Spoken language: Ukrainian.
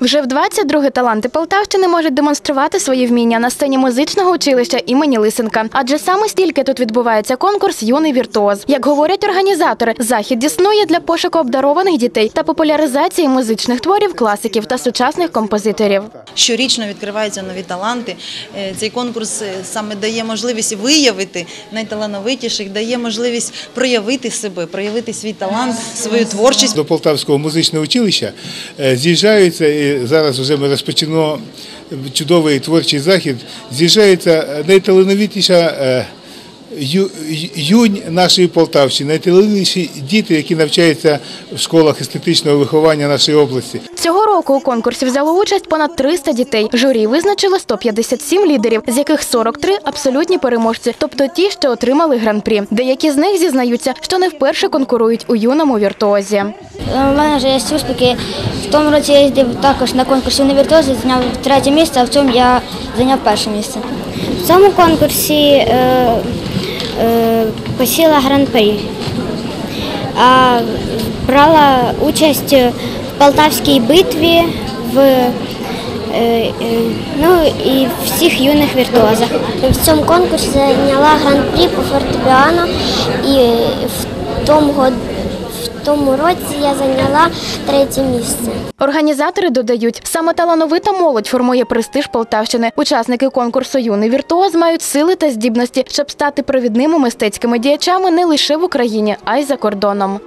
Вже в 22 таланти Полтавщини можуть демонструвати свої вміння на сцені музичного училища імені Лисенка. Адже саме стільки тут відбувається конкурс Юний віртуоз. Як говорять організатори, захід існує для пошуку обдарованих дітей та популяризації музичних творів класиків та сучасних композиторів. Щорічно відкриваються нові таланти. Е, Цей конкурс е, саме дає можливість виявити найталановитіших, дає можливість проявити себе, проявити свій талант, свою творчість. До Полтавського музичного училища е, з'їжджаються, зараз вже ми розпочинаємо чудовий творчий захід, з'їжджається найталановітніша. е, юнь нашої Полтавщини, найталановитіші діти, які навчаються в школах естетичного виховання нашої області. Цього року у конкурсі взяло участь понад 300 дітей. Журі визначило 157 лідерів, з яких 43 – абсолютні переможці, тобто ті, що отримали гран-прі. Деякі з них зізнаються, що не вперше конкурують у юному віртуозі. У мене вже є успіхи. В тому році я їздив також на конкурсі університету, зайняв третє місце, а в цьому я зайняв перше місце. В цьому конкурсі е, е, посіла гран-при. А брала участь в Полтавській битві в е, е, ну, і всіх юних віртуозах. В цьому конкурсі зайняла гран-при по фортепіано і в тому году в тому році я зайняла третє місце. Організатори додають, саме талановита молодь формує престиж Полтавщини. Учасники конкурсу Юний віртуоз мають сили та здібності, щоб стати провідними мистецькими діячами не лише в Україні, а й за кордоном.